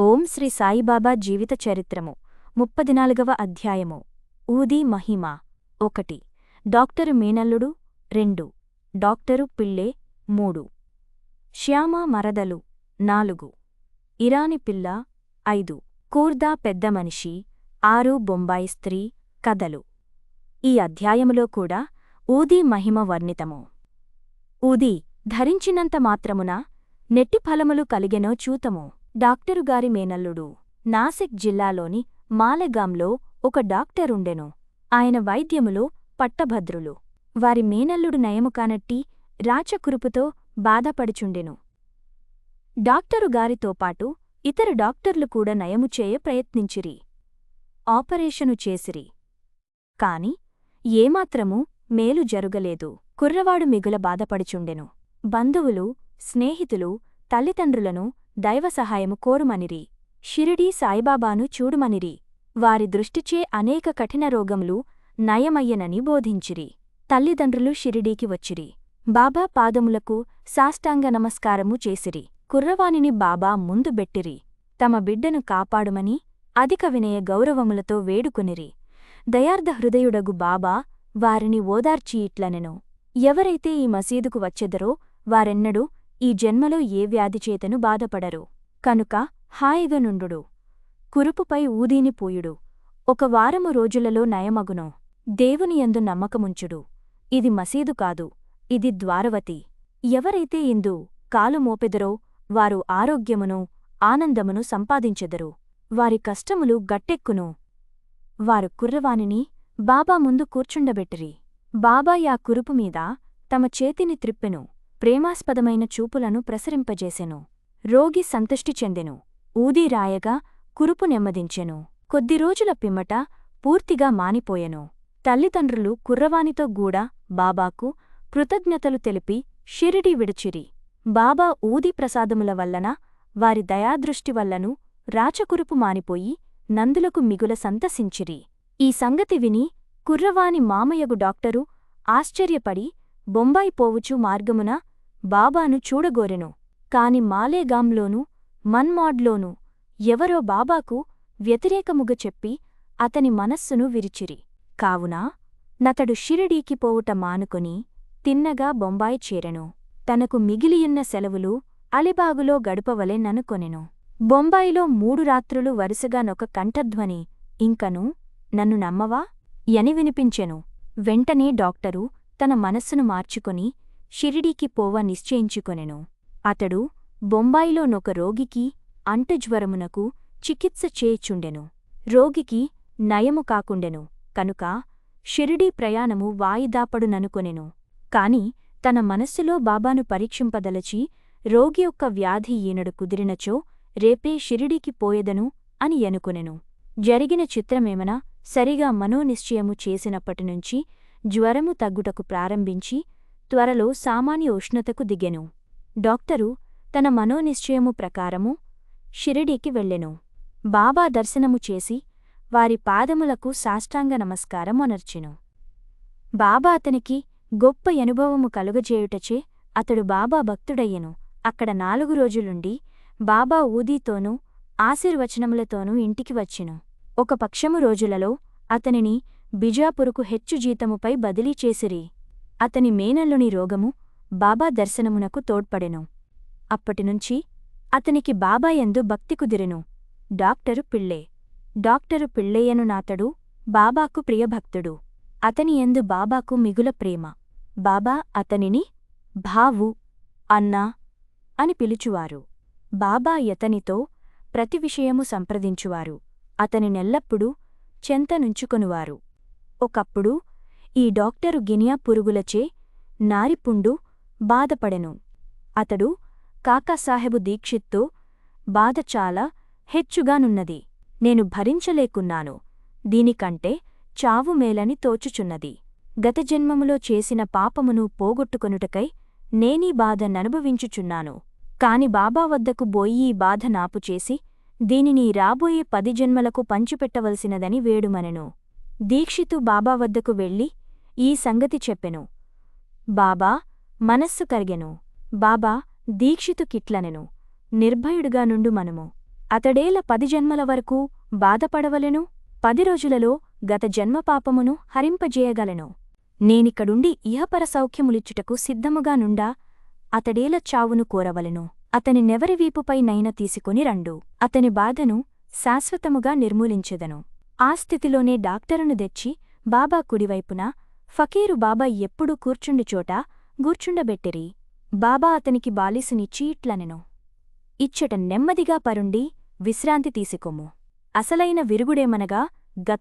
ఓం శ్రీ సాయిబాబా జీవిత చరిత్రము ముప్పదినాలుగవ అధ్యాయము. ఊది మహిమ. ఒకటి. డాక్టరు మేనల్లుడు రెండు. డాక్టరు పిళ్ళే మూడు. శ్యామ మరదలు నాలుగు. ఇరాని పిల్ల ఐదు. కూర్దా పెద్ద మనిషి ఆరు బొంబాయి స్త్రీ కథలు. ఈ అధ్యాయములో కూడా ఊదీ మహిమ వర్ణితము. ఊదీ ధరించినంత మాత్రమున నెట్టి ఫలములు కలిగెనో చూతము. డాక్టరుగారి మేనల్లుడు. నాసిక్ జిల్లాలోని మాలెగాంలో ఒక డాక్టరుండెను. ఆయన వైద్యములో పట్టభద్రులు. వారి మేనల్లుడు నయము కానట్టి రాచకురుపుతో బాధపడుచుండెను. డాక్టరుగారితో పాటు ఇతర డాక్టర్లు కూడా నయము చేయ ప్రయత్నించిరి. ఆపరేషను చేసిరి. కాని ఏమాత్రమూ మేలు జరుగలేదు. కుర్రవాడు మిగుల బాధపడుచుండెను. బంధువులు స్నేహితులు తల్లిదండ్రులను దైవ సహాయము కోరుమనిరి. షిరిడీ సాయిబాబాను చూడుమనిరి. వారి దృష్టిచే అనేక కఠిన రోగములు నయమయ్యనని బోధించిరి. తల్లిదండ్రులు షిరిడీకి వచ్చిరి. బాబా పాదములకు సాష్టాంగ నమస్కారము చేసిరి. కుర్రవానిని బాబా ముందు బెట్టిరి. తమ బిడ్డను కాపాడుమని అధిక వినయ గౌరవములతో వేడుకొనిరి. దయార్ధ హృదయుడగు బాబా వారిని ఓదార్చి ఇట్లనెను ఎవరైతే ఈ మసీదుకు వచ్చెదరో వారెన్నడూ ఈ జన్మలో ఏ వ్యాధిచేతను బాధపడరు. కనుక హాయిగనుండు నుండుడు కురుపుపై ఊదీని పూయుడు. ఒక వారము రోజులలో నయమగును. దేవునియందు నమ్మకముంచుడు. ఇది మసీదు కాదు. ఇది ద్వారవతి. ఎవరైతే ఇందు కాలు మోపెదరో వారు ఆరోగ్యమును ఆనందమును సంపాదించెదరు. వారి కష్టములు గట్టెక్కును. వారు కుర్రవానిని బాబా ముందు కూర్చుండబెట్టిరి. బాబా యా కురుపు మీద తమ చేతిని త్రిప్పెను. ప్రేమాస్పదమైన చూపులను ప్రసరింపజేసెను. రోగి సంతుష్టి చెందెను. ఊదీ రాయగా కురుపు నెమ్మదించెను. కొద్ది రోజుల పిమ్మట పూర్తిగా మానిపోయెను. తల్లిదండ్రులు కుర్రవానితో గూడా బాబాకు కృతజ్ఞతలు తెలిపి షిరిడి విడిచిరి. బాబా ఊది ప్రసాదముల వల్లన వారి దయాదృష్టి వల్లను రాచకురుపు మానిపోయి నందులకు మిగుల సంతసించిరి. ఈ సంగతి విని కుర్రవాని మామయ్యగు డాక్టరు ఆశ్చర్యపడి బొంబాయి పోవుచు మార్గమున బాబాను చూడగోరెను. కాని మాలేగాంలోనూ మన్మాడ్లోనూ ఎవరో బాబాకు వ్యతిరేకముగ చెప్పి అతని మనస్సును విరిచిరి. కావున నతడు షిరిడీకి పోవుట మానుకొని తిన్నగా బొంబాయి చేరెను. తనకు మిగిలియున్న సెలవులు అలిబాగులో గడపవలే ననుకొనెను. బొంబాయిలో మూడు రాత్రులు వరుసగానొక కంఠధ్వని ఇంకను నన్ను నమ్మవా? యని వినిపించెను. వెంటనే డాక్టరు తన మనస్సును మార్చుకొని షిరిడీకి పోవ నిశ్చయించుకొనెను. అతడు బొంబాయిలోనొక రోగికి అంటుజ్వరమునకు చికిత్స చేయుచుండెను. రోగికి నయము కాకుండెను. కనుక షిరిడీ ప్రయాణము వాయిదాపడుననుకొనెను. కాని తన మనస్సులో బాబాను పరీక్షింపదలచి రోగి యొక్క వ్యాధి ఈనడు కుదిరినచో రేపే షిరిడీకి పోయెదను అని ఎనుకొనెను జరిగిన చిత్రమేమనా సరిగా మనోనిశ్చయము చేసినప్పటినుంచి జ్వరము తగ్గుటకు ప్రారంభించి త్వరలో సామాన్య ఉష్ణతకు దిగెను. డాక్టరు తన మనోనిశ్చయము ప్రకారము షిరిడీకి వెళ్ళెను. బాబా దర్శనము చేసి వారి పాదములకు సాష్టాంగ నమస్కారం అనర్చెను. బాబా అతనికి గొప్ప అనుభవము కలుగజేయుటచే అతడు బాబా భక్తుడయ్యెను. అక్కడ నాలుగు రోజులుండి బాబా ఊదీతోనూ ఆశీర్వచనములతోనూ ఇంటికి వచ్చెను. ఒక పక్షము రోజులలో అతనిని బిజాపురుకు హెచ్చు జీతముపై బదిలీ చేసిరి. అతని మేనల్లుని రోగము బాబా దర్శనమునకు తోడ్పడెను. అప్పటినుంచి అతనికి బాబాయందు భక్తి కుదిరెను. డాక్టరు పిళ్ళే. డాక్టరు పిళ్ళయ్యను నాతడు బాబాకు ప్రియభక్తుడు. అతని ఎందు బాబాకు మిగుల ప్రేమ. బాబా అతనిని భావు అన్నా అని పిలుచువారు. బాబా యతనితో ప్రతి విషయము సంప్రదించువారు. అతని నెల్లప్పుడూ చెంతనుంచుకొనువారు ఒకప్పుడు ఈ డాక్టరు గినియా పురుగులచే నారిపుండు బాధపడెను. అతడు కాకాసాహెబు దీక్షిత్తో బాధ చాలా హెచ్చుగానున్నది. నేను భరించలేకున్నాను. దీనికంటే చావు మేలని తోచుచున్నది. గత జన్మములో చేసిన పాపమును పోగొట్టుకొనుటకై నేనీ బాధ ననుభవించుచున్నాను కాని బాబా వద్దకు బోయి ఈ బాధ నాపుచేసి దీనిని రాబోయే పది జన్మలకు పంచిపెట్టవలసినదని వేడుమనెను. దీక్షితు బాబా వద్దకు వెళ్ళి ఈ సంగతి చెప్పెను. బాబా మనస్సు కరిగెను. బాబా దీక్షితు కిట్లనెను. నిర్భయుడుగా నుండు మనము. అతడేల పది జన్మల వరకు బాధపడవలెను. పది రోజులలో గత జన్మపాపమును హరింపజేయగలను. నేనిక్కడుండి ఇహపర సౌఖ్యములిచ్చుటకు సిద్ధముగా నుండా అతడేల చావును కోరవలెను. అతని నెవరి వీపుపై నైన తీసుకొని రండు. అతని బాధను శాశ్వతముగా నిర్మూలించెదను. ఆ స్థితిలోనే డాక్టరును తెచ్చి బాబా కుడివైపున ఫకీరు బాబా ఎప్పుడూ కూర్చుండి చోట గూర్చుండబెట్టిరి. బాబా అతనికి బాలీసునిచ్చి ఇట్లనెను. ఇచ్చట నెమ్మదిగా పరుండి విశ్రాంతి తీసికొమ్ము అసలైన విరుగుడేమనగా గత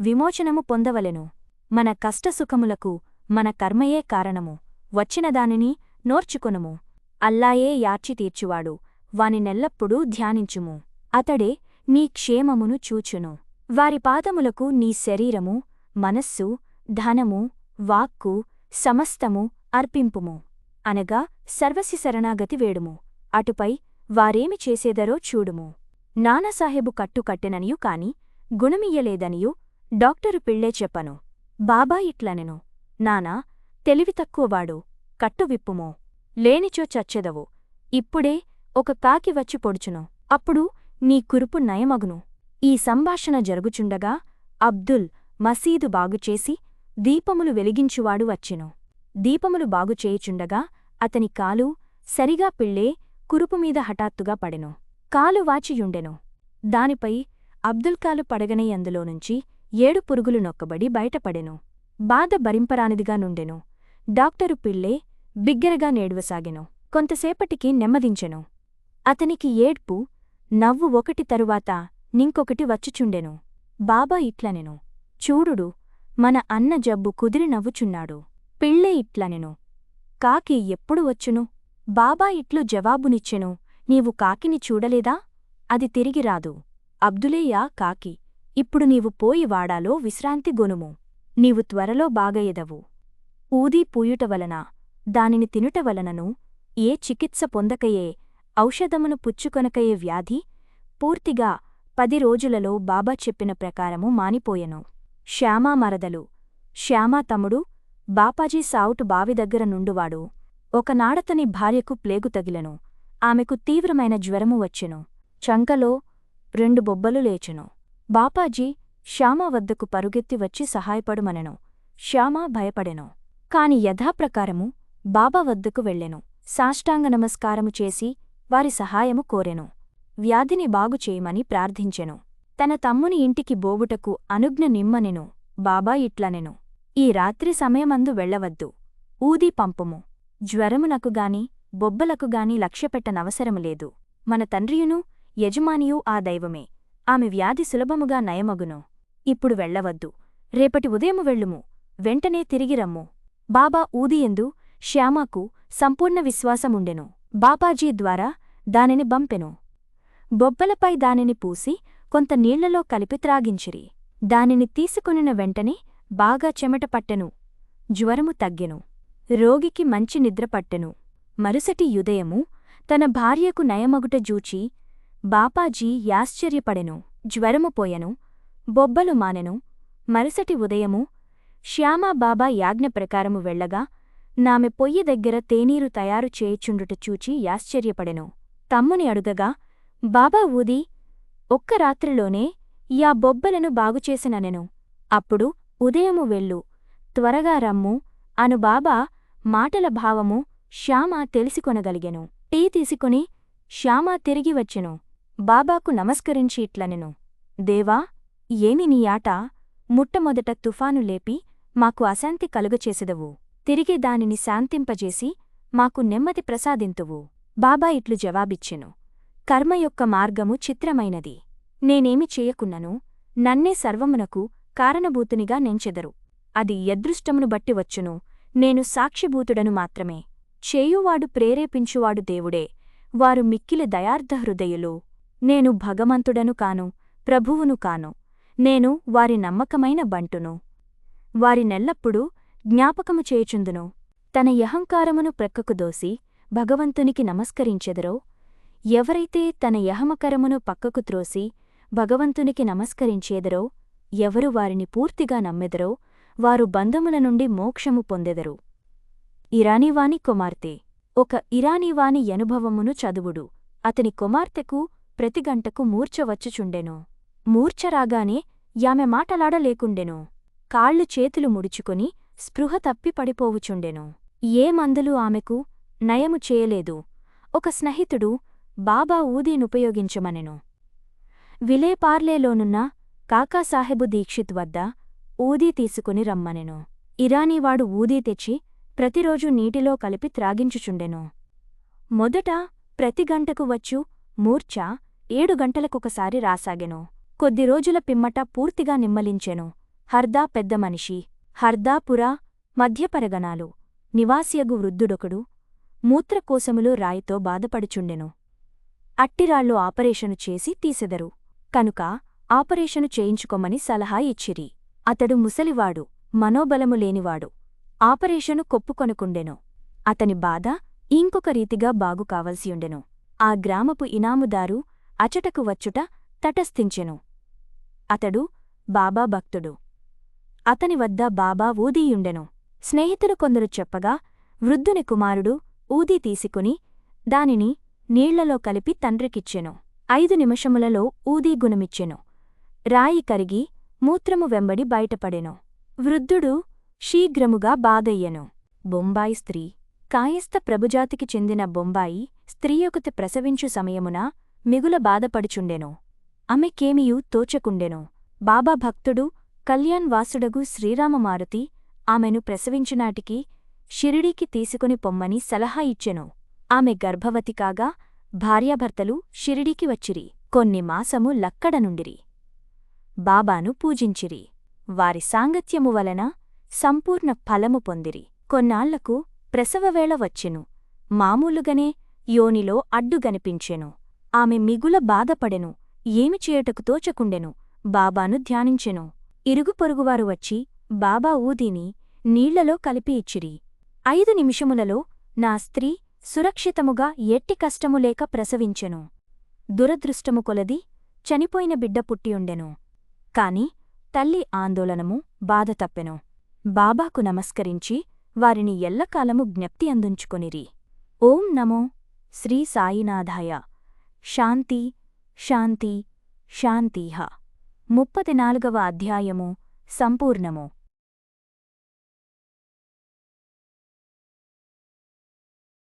విమోచనము పొందవలెను. మన కష్టసుఖములకు మన కర్మయే కారణము. వచ్చిన దానిని నోర్చుకొనుము. అల్లాయే యార్చి తీర్చువాడు. వాని నెల్లప్పుడూ ధ్యానించుము. అతడే నీ క్షేమమును చూచును. వారి పాదములకు నీ శరీరము మనస్సు ధనము వాక్కు సమస్తము అర్పింపుము. అనగా సర్వసి శరణాగతి వేడుము. అటుపై వారేమి చేసేదరో చూడుము. నానాసాహెబు కట్టు కట్టెననియు కాని గుణమియ్యలేదనియు డాక్టరు పిళ్ళే చెప్పను. బాబా ఇట్లనెను. నానా తెలివి తక్కువవాడు కట్టు విప్పుమో. లేనిచో చచ్చెదవు. ఇప్పుడే ఒక కాకి వచ్చి పొడుచును. అప్పుడు నీ కురుపు నయమగును. ఈ సంభాషణ జరుగుచుండగా అబ్దుల్ మసీదు బాగుచేసి దీపములు వెలిగించువాడు వచ్చెను. దీపములు బాగుచేయుచుండగా అతని కాలు సరిగా పిళ్ళే కురుపుమీద హఠాత్తుగా పడెను. కాలు వాచియుండెను. దానిపై అబ్దుల్ కాలు పడగనే అందులోనుంచి ఏడు పురుగులు నొక్కబడి బయటపడెను. బాధ భరింపరానిదిగా నుండెను. డాక్టరు పిళ్ళే బిగ్గరగా నేడువసాగెను. కొంతసేపటికి నెమ్మదించెను. అతనికి ఏడ్పు నవ్వు ఒకటి తరువాత నింకొకటి వచ్చుచుండెను. బాబా ఇట్లనెను. చూడుడు మన అన్న జబ్బు కుదిరి నవ్వుచున్నాడు. పిళ్ళే ఇట్లనెను. కాకి ఎప్పుడు వచ్చును? బాబా ఇట్లు జవాబునిచ్చెను నీవు కాకిని చూడలేదా? అది తిరిగి రాదు. అబ్దులేయా కాకి ఇప్పుడు నీవు పోయి వాడాలో విశ్రాంతి గొనుము. నీవు త్వరలో బాగయ్యదవు. ఊదీ పూయుట వలన దానిని తినుట వలనను ఏ చికిత్స పొందకయే ఔషధమును పుచ్చుకొనకయే వ్యాధి? పూర్తిగా పది రోజులలో బాబా చెప్పిన ప్రకారము మానిపోయెను. శ్యామా మరదలు. శ్యామా తమ్ముడు బాపాజీ సావుటు బావి దగ్గర నుండువాడు. ఒకనాడతని భార్యకు ప్లేగు తగిలెను. ఆమెకు తీవ్రమైన జ్వరము వచ్చెను. చంకలో రెండు బొబ్బలు లేచెను. బాపాజీ శ్యామా వద్దకు పరుగెత్తి వచ్చి సహాయపడుమనెను. శ్యామా భయపడెను. కాని యథాప్రకారము బాబా వద్దకు వెళ్ళెను. సాష్టాంగ నమస్కారము చేసి వారి సహాయము కోరెను. వ్యాధిని బాగుచేయమని ప్రార్థించెను. తన తమ్ముని ఇంటికి బోవుటకు అనుజ్ఞ నిమ్మనెను బాబా ఇట్లనెను. ఈ రాత్రి సమయమందు వెళ్ళవద్దు. ఊదీ పంపుము. జ్వరమునకుగాని బొబ్బలకుగాని లక్ష్యపెట్టనవసరము లేదు మన తండ్రియును యజమానియూ ఆ దైవమే. ఆమె వ్యాధి సులభముగా నయమగును. ఇప్పుడు వెళ్ళవద్దు. రేపటి ఉదయము వెళ్ళుము. వెంటనే తిరిగి రమ్ము. బాబా ఊదియందు శ్యామాకు సంపూర్ణ విశ్వాసముండెను. బాబాజీ ద్వారా దానిని బంపెను. బొబ్బలపై దానిని పూసి కొంత నీళ్ళలో కలిపి త్రాగించిరి. దానిని తీసుకొనిన వెంటనే బాగా చెమట పట్టెను. జ్వరము తగ్గెను. రోగికి మంచి నిద్ర పట్టెను. మరుసటి యుదయము తన భార్యకు నయమగుట జూచి బాపాజీ యాశ్చర్యపడెను. జ్వరము పోయెను. బొబ్బలు మానెను. మరుసటి ఉదయము శ్యామా బాబా యాజ్ఞ ప్రకారము వెళ్ళగా నామె పొయ్యి దగ్గర తేనీరు తయారు చేయుచుండుట చూచి యాశ్చర్యపడెను. తమ్ముని అడుగగా బాబా ఊది ఒక్క రాత్రిలోనే యా బొబ్బలను బాగుచేసిననెను. అప్పుడు ఉదయము వెళ్ళు. త్వరగా రమ్ము. అను బాబా మాటల భావము శ్యామ తెలిసికొనగలిగెను. టీ తీసుకుని శ్యామ తిరిగి వచ్చెను. బాబాకు నమస్కరించి ఇట్లనెను దేవా ఏమి నీ ఆట? ముట్టమొదట తుఫాను లేపి మాకు అశాంతి కలుగచేసెదవు. తిరిగి దానిని శాంతింపజేసి మాకు నెమ్మది ప్రసాదింతువు. బాబా ఇట్లు జవాబిచ్చెను. కర్మ యొక్క మార్గము చిత్రమైనది. నేనేమి చేయకున్నను నన్నే సర్వమునకు కారణభూతునిగా నెంచెదరు. అది యదృష్టమును బట్టి వచ్చును నేను సాక్షిభూతుడను మాత్రమే. చేయువాడు ప్రేరేపించువాడు దేవుడే వారు మిక్కిలి దయార్ధహృదయులు నేను భగవంతుడను కాను ప్రభువును కాను నేను వారి నమ్మకమైన బంటును. వారి నెల్లప్పుడూ జ్ఞాపకము చేయుచుందును. తన యహంకారమును ప్రక్కకు దోసి భగవంతునికి నమస్కరించెదరో ఎవరైతే తన యహమకరమును పక్కకు త్రోసి భగవంతునికి నమస్కరించేదరో ఎవరు వారిని పూర్తిగా నమ్మెదరో వారు బంధముల నుండి మోక్షము పొందెదరు. ఇరానీవాని కుమార్తె. ఒక ఇరానీవాని అనుభవమును చదువుడు. అతని కుమార్తెకు ప్రతి గంటకు మూర్ఛ వచ్చుచుండెను. యామె మాటలాడలేకుండెను. కాళ్ళు చేతులు ముడుచుకొని స్పృహ తప్పి పడిపోవుచుండెను. ఏ మందులు ఆమెకు నయము చేయలేదు. ఒక స్నేహితుడు బాబా ఊదీనుపయోగించమనెను విలేపార్లేలోనున్న కాకాసాహెబు దీక్షిత్ వద్ద ఊదీ తీసుకుని రమ్మనెను. ఇరానీవాడు ఊదీ తెచ్చి ప్రతిరోజు నీటిలో కలిపి త్రాగించుచుండెను. మొదట ప్రతి గంటకు వచ్చు మూర్ఛ ఏడు గంటలకొకసారి రాసాగెను. కొద్ది రోజుల పిమ్మట పూర్తిగా నిమ్మలించెను. హర్దా పెద్ద మనిషి. హర్దాపురా మధ్యపరగణాలు. నివాసియగు వృద్ధుడొకడు. మూత్రకోశములో రాయితో బాధపడుచుండెను. అట్టిరాళ్ళు ఆపరేషను చేసి తీసెదరు. కనుక ఆపరేషను చేయించుకోమని సలహా ఇచ్చిరి. అతడు ముసలివాడు మనోబలము లేనివాడు. ఆపరేషను కొప్పుకొనుకుండెను. అతని బాధ ఇంకొక రీతిగా బాగు కావలసియుండెను. ఆ గ్రామపు ఇనాముదారు అచటకు వచ్చుట తటస్థించెను. అతడు బాబా భక్తుడు. అతని వద్ద బాబా ఊదీయుండెను. స్నేహితులు కొందరు చెప్పగా వృద్ధుని కుమారుడు ఊదీ తీసుకుని దానిని నీళ్ళలో కలిపి తండ్రికిచ్చెను. ఐదు నిమిషములలో ఊదీ గుణమిచ్చెను. రాయి కరిగి మూత్రము వెంబడి బయటపడెను. వృద్ధుడు శీఘ్రముగా బాధయ్యెను. బొంబాయి స్త్రీ. కాయస్థ ప్రభుజాతికి చెందిన బొంబాయి స్త్రీయొకతి ప్రసవించు సమయమున మిగుల బాధపడుచుండెను. ఆమెకేమియూ తోచకుండెను. బాబా భక్తుడు కళ్యాణ్ వాసుడగు శ్రీరామమారుతి ఆమెను ప్రసవించినాటికి షిరిడీకి తీసుకుని పొమ్మని సలహా ఇచ్చెను. ఆమె గర్భవతి కాగా భార్యాభర్తలు షిరిడికి వచ్చిరి. కొన్ని మాసము లక్కడ నుండిరి. బాబాను పూజించిరి. వారి సాంగత్యము వలన సంపూర్ణ ఫలము పొందిరి. కొన్నాళ్ళకు ప్రసవవేళ వచ్చెను. మామూలుగనే యోనిలో అడ్డుగనిపించెను ఆమె మిగుల బాధపడెను. ఏమి చేయుటకు తోచకుండెను. బాబాను ధ్యానించెను. ఇరుగు పొరుగువారు వచ్చి బాబా ఊదిని నీళ్ళలో కలిపి ఇచ్చిరి. ఐదు నిమిషములలో నా స్త్రీ సురక్షితముగా ఎట్టి కష్టము లేక ప్రసవించెను. దురదృష్టము కొలది చనిపోయిన బిడ్డ పుట్టియుండెను కాని తల్లి ఆందోళనము బాధ తప్పెను. బాబాకు నమస్కరించి వారిని ఎల్లకాలము జ్ఞప్తి అందుంచుకొనిరి. ఓం నమో శ్రీ సాయినాథాయ. శాంతి శాంతి శాంతిహ ముప్పది నాలుగవ అధ్యాయము సంపూర్ణము.